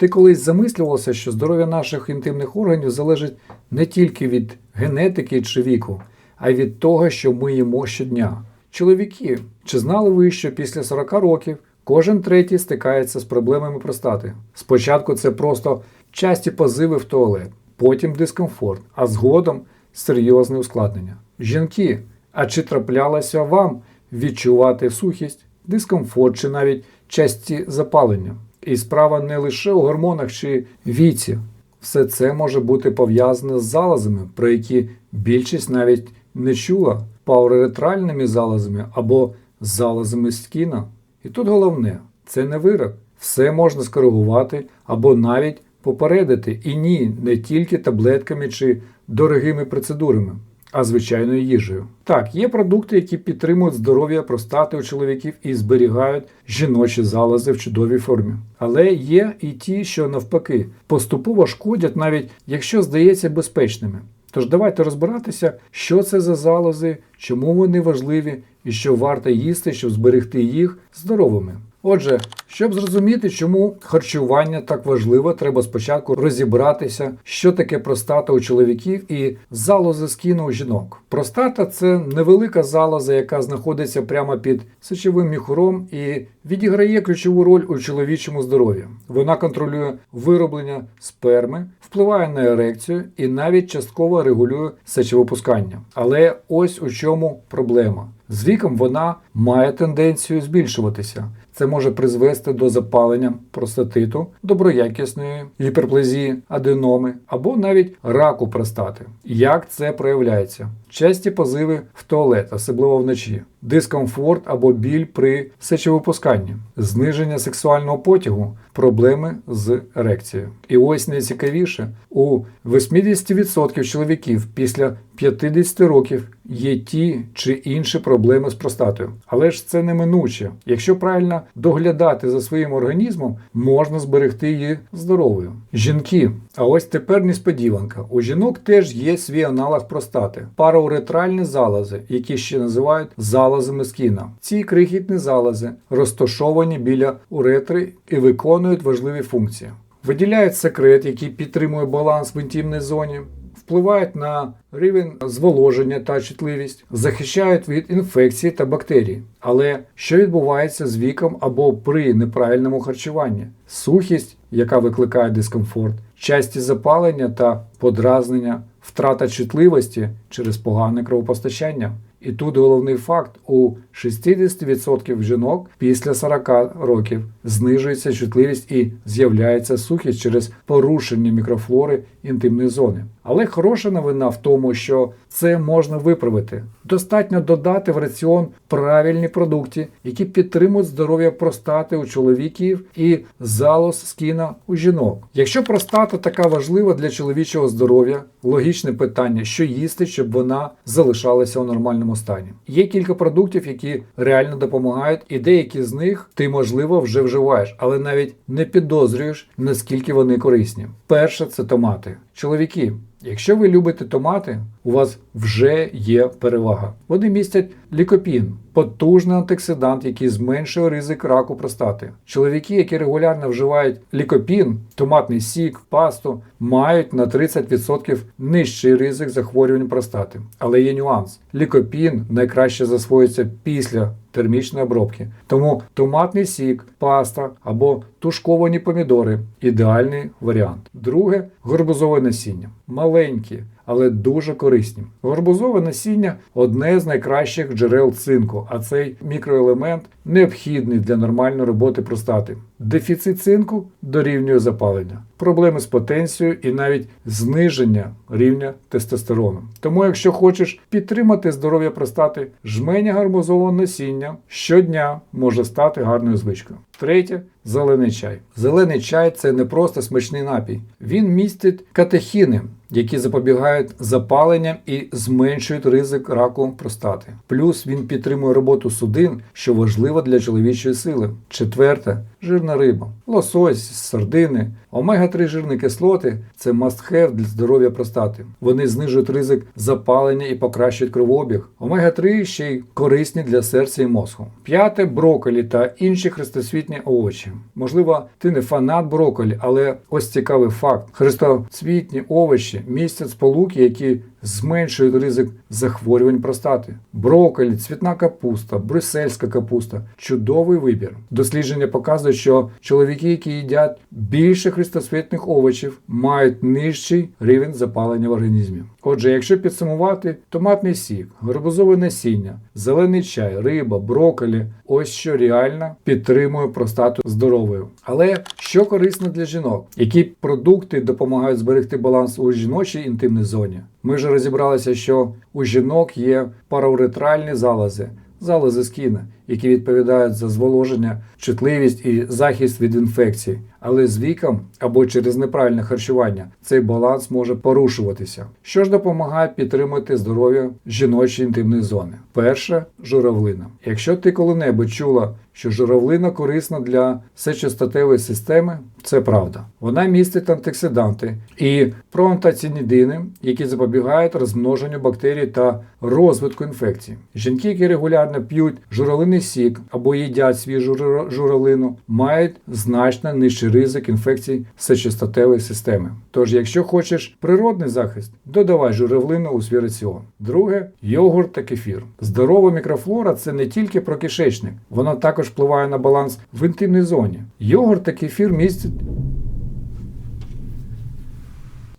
Ти колись замислювався, що здоров'я наших інтимних органів залежить не тільки від генетики чи віку, а й від того, що ми їмо щодня. Чоловіки, чи знали ви, що після 40 років кожен третій стикається з проблемами простати? Спочатку це просто часті позиви в туалет, потім дискомфорт, а згодом серйозне ускладнення. Жінки, а чи траплялося вам відчувати сухість, дискомфорт чи навіть часті запалення? І справа не лише у гормонах чи віці. Все це може бути пов'язане з залозами, про які більшість навіть не чула, пауреретральними залозами або залозами скіна. І тут головне це не вирок. Все можна скоригувати або навіть попередити. І ні, не тільки таблетками чи дорогими процедурами, а звичайною їжею. Так, є продукти, які підтримують здоров'я простати у чоловіків і зберігають жіночі залози в чудовій формі. Але є і ті, що навпаки поступово шкодять, навіть якщо здається безпечними. Тож давайте розбиратися, що це за залози, чому вони важливі і що варто їсти, щоб зберегти їх здоровими. Отже, щоб зрозуміти, чому харчування так важливо, треба спочатку розібратися, що таке простата у чоловіків і залози скіну у жінок. Простата це невелика залоза, яка знаходиться прямо під сечовим міхуром і відіграє ключову роль у чоловічому здоров'ї. Вона контролює вироблення сперми, впливає на ерекцію і навіть частково регулює сечовипускання. Але ось у чому проблема. З віком вона має тенденцію збільшуватися. Це може призвести до запалення простатиту, доброякісної гіперплезії, аденоми або навіть раку простати. Як це проявляється? Часті позиви в туалет, особливо вночі, дискомфорт або біль при сечовипусканні, зниження сексуального потягу, проблеми з ерекцією. І ось найцікавіше, у 80% чоловіків після 50 років є ті чи інші проблеми з простатою. Але ж це неминуче. Якщо правильно доглядати за своїм організмом, можна зберегти її здоровою. Жінки, а ось тепер несподіванка. У жінок теж є свій аналог простати парауретральні залози, які ще називають залозами скіна. Ці крихітні залози розташовані біля уретри і виконують важливі функції. Виділяють секрет, який підтримує баланс в інтимній зоні, впливають на рівень зволоження та чутливість, захищають від інфекцій та бактерій. Але що відбувається з віком або при неправильному харчуванні? Сухість, яка викликає дискомфорт, часті запалення та подразнення, втрата чутливості через погане кровопостачання. І тут головний факт: у 60% жінок після 40 років знижується чутливість і з'являється сухість через порушення мікрофлори інтимної зони. Але хороша новина в тому, що це можна виправити. Достатньо додати в раціон правильні продукти, які підтримують здоров'я простати у чоловіків і залоз скіна у жінок. Якщо простата така важлива для чоловічого здоров'я, логічне питання, що їсти, щоб вона залишалася у нормальному стані. Є кілька продуктів, які реально допомагають, і деякі з них ти, можливо, вже вживаєш, але навіть не підозрюєш, наскільки вони корисні. Перше це томати. Чоловіки, якщо ви любите томати, у вас вже є перевага. Вони містять лікопін, потужний антиоксидант, який зменшує ризик раку простати. Чоловіки, які регулярно вживають лікопін, томатний сік, пасту, мають на 30% нижчий ризик захворювань простати. Але є нюанс: лікопін найкраще засвоюється після термічної обробки. Тому томатний сік, паста або тушковані помідори ідеальний варіант. Друге горбузове насіння. Маленькі, але дуже корисні. Горбузове насіння одне з найкращих джерел цинку, а цей мікроелемент необхідний для нормальної роботи простати. Дефіцит цинку дорівнює запалення, проблеми з потенцією і навіть зниження рівня тестостерону. Тому, якщо хочеш підтримати здоров'я простати, жменя гарбузового насіння щодня може стати гарною звичкою. Третє зелений чай. Зелений чай це не просто смачний напій. Він містить катехіни, які запобігають запаленням і зменшують ризик раку простати. Плюс він підтримує роботу судин, що важливо для чоловічої сили. Четверте жирна смажена риба, лосось, сардини, омега-3 жирні кислоти це must-have для здоров'я простати. Вони знижують ризик запалення і покращують кровообіг. Омега-3 ще й корисні для серця і мозку. П'яте брокколі та інші хрестосвітні овочі. Можливо, ти не фанат брокколі, але ось цікавий факт: хрестоцвітні овочі містять сполуки, які зменшують ризик захворювань простати. Брокколі, цвітна капуста, брюссельська капуста чудовий вибір. Дослідження показують, що чоловіки, які їдять більше хрестосвітних овочів, мають нижчий рівень запалення в організмі. Отже, якщо підсумувати, томатний сік, гарбузове насіння, зелений чай, риба, брокколі – ось що реально підтримує простату здоровою. Але що корисно для жінок? Які продукти допомагають зберегти баланс у жіночій інтимній зоні? Ми вже розібралися, що у жінок є парауретральні залози, залози скіна, які відповідають за зволоження, чутливість і захист від інфекцій. Але з віком або через неправильне харчування цей баланс може порушуватися. Що ж допомагає підтримати здоров'я жіночої інтимної зони? Перше журавлина. Якщо ти коли-небудь чула, що журавлина корисна для сечостатевої системи, це правда. Вона містить антиоксиданти і проантацинідини, які запобігають розмноженню бактерій та розвитку інфекцій. Жінки, які регулярно п'ють журавлиний сік або їдять свіжу жура- журавлину, мають значно нижчий ризик інфекцій сечостатевої системи. Тож, якщо хочеш природний захист, додавай журавлину у свій раціон. Друге йогурт та кефір. Здорова мікрофлора це не тільки про кишечник, вона також впливає на баланс в інтимній зоні. Йогурт та кефір містять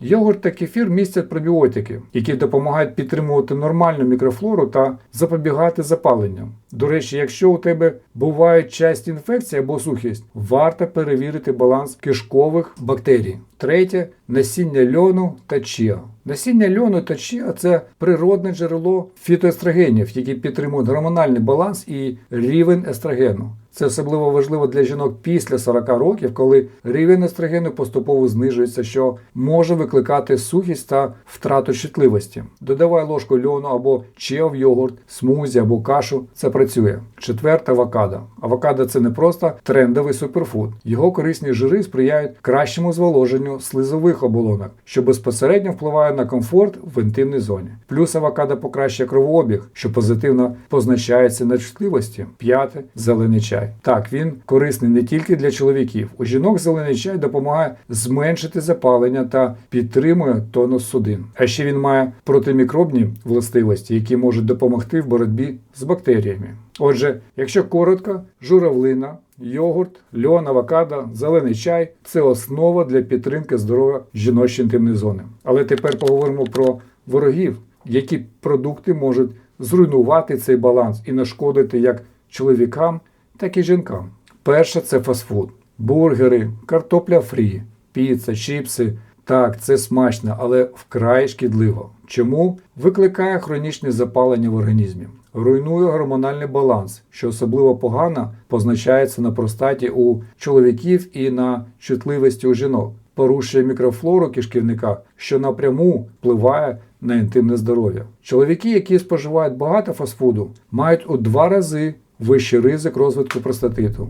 Йогурт та кефір містять пробіотики, які допомагають підтримувати нормальну мікрофлору та запобігати запаленням. До речі, якщо у тебе бувають часті інфекції або сухість, варто перевірити баланс кишкових бактерій. Третє насіння льону та чіа. Насіння льону та чіа це природне джерело фітоестрогенів, які підтримують гормональний баланс і рівень естрогену. Це особливо важливо для жінок після 40 років, коли рівень естрогену поступово знижується, що може викликати сухість та втрату чутливості. Додавай ложку льону або чіа в йогурт, смузі або кашу. Це працює. Четверте авокадо. Авокадо це не просто трендовий суперфуд. Його корисні жири сприяють кращому зволоженню слизових оболонок, що безпосередньо впливає на комфорт в інтимній зоні. Плюс авокадо покращує кровообіг, що позитивно позначається на чутливості. П'яте зелений чай. Так, він корисний не тільки для чоловіків. У жінок зелений чай допомагає зменшити запалення та підтримує тонус судин. А ще він має протимікробні властивості, які можуть допомогти в боротьбі з бактеріями. Отже, якщо коротко, журавлина, йогурт, льон, авокадо, зелений чай це основа для підтримки здоров'я жіночої інтимної зони. Але тепер поговоримо про ворогів, які продукти можуть зруйнувати цей баланс і нашкодити як чоловікам, так і жінкам. Перше це фастфуд, бургери, картопля фрі, піца, чіпси. Так, це смачно, але вкрай шкідливо. Чому? Викликає хронічне запалення в організмі, руйнує гормональний баланс, що особливо погано позначається на простаті у чоловіків і на чутливості у жінок, порушує мікрофлору кишківника, що напряму впливає на інтимне здоров'я. Чоловіки, які споживають багато фастфуду, мають у два рази вищий ризик розвитку простатиту.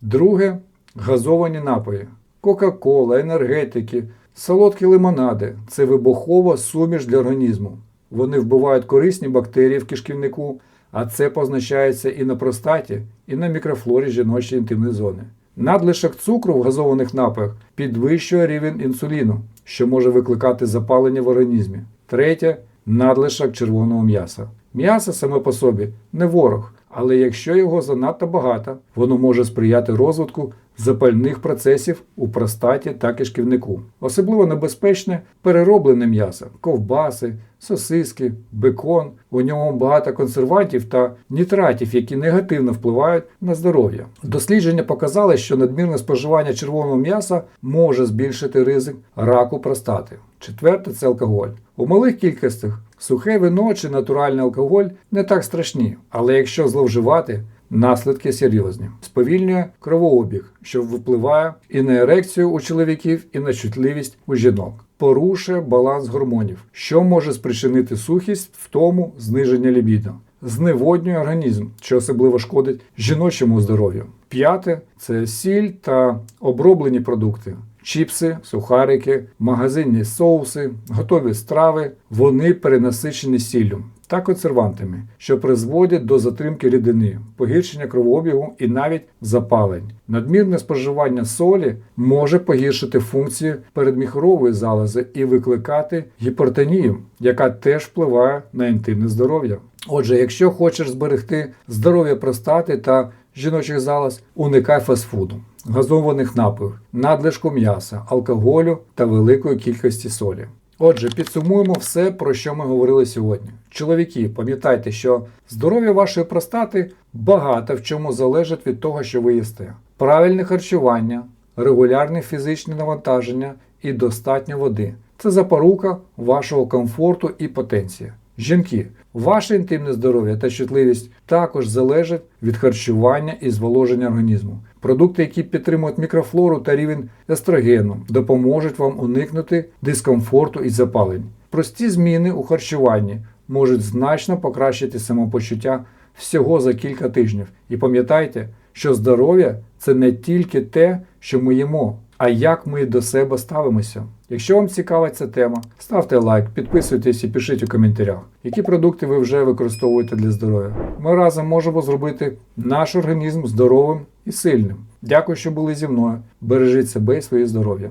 Друге газовані напої. Кока-кола, енергетики, солодкі лимонади це вибухова суміш для організму. Вони вбивають корисні бактерії в кишківнику, а це позначається і на простаті, і на мікрофлорі жіночої інтимної зони. Надлишок цукру в газованих напоях підвищує рівень інсуліну, що може викликати запалення в організмі. Третє надлишок червоного м'яса. М'ясо саме по собі не ворог, але якщо його занадто багато, воно може сприяти розвитку запальних процесів у простаті та кишківнику. Особливо небезпечне перероблене м'ясо, ковбаси, сосиски, бекон. У ньому багато консервантів та нітратів, які негативно впливають на здоров'я. Дослідження показали, що надмірне споживання червоного м'яса може збільшити ризик раку простати. Четверте це алкоголь. У малих кількостях сухе вино чи натуральний алкоголь не так страшні, але якщо зловживати, наслідки серйозні. Сповільнює кровообіг, що впливає і на ерекцію у чоловіків, і на чутливість у жінок. порушує баланс гормонів, що може спричинити сухість, втому, зниження лібідо. Зневоднює організм, що особливо шкодить жіночому здоров'ю. П'яте це сіль та оброблені продукти. Чіпси, сухарики, магазинні соуси, готові страви, вони перенасичені сіллю та консервантами, що призводять до затримки рідини, погіршення кровообігу і навіть запалень. Надмірне споживання солі може погіршити функції передміхорової залози і викликати гіпертонію, яка теж впливає на інтимне здоров'я. Отже, якщо хочеш зберегти здоров'я простати та жіночих залоз, уникай фастфуду, газованих напоїв, надлишку м'яса, алкоголю та великої кількості солі. Отже, підсумуємо все, про що ми говорили сьогодні. Чоловіки, пам'ятайте, що здоров'я вашої простати багато в чому залежить від того, що ви їсте. Правильне харчування, регулярне фізичне навантаження і достатньо води. Це запорука вашого комфорту і потенції. Жінки, ваше інтимне здоров'я та чутливість також залежать від харчування і зволоження організму. Продукти, які підтримують мікрофлору та рівень естрогену, допоможуть вам уникнути дискомфорту і запалень. Прості зміни у харчуванні можуть значно покращити самопочуття всього за кілька тижнів. І пам'ятайте, що здоров'я це не тільки те, що ми їмо, а як ми до себе ставимося. Якщо вам цікава ця тема, ставте лайк, підписуйтесь і пишіть у коментарях, які продукти ви вже використовуєте для здоров'я. Ми разом можемо зробити наш організм здоровим і сильним. Дякую, що були зі мною. Бережіть себе і своє здоров'я.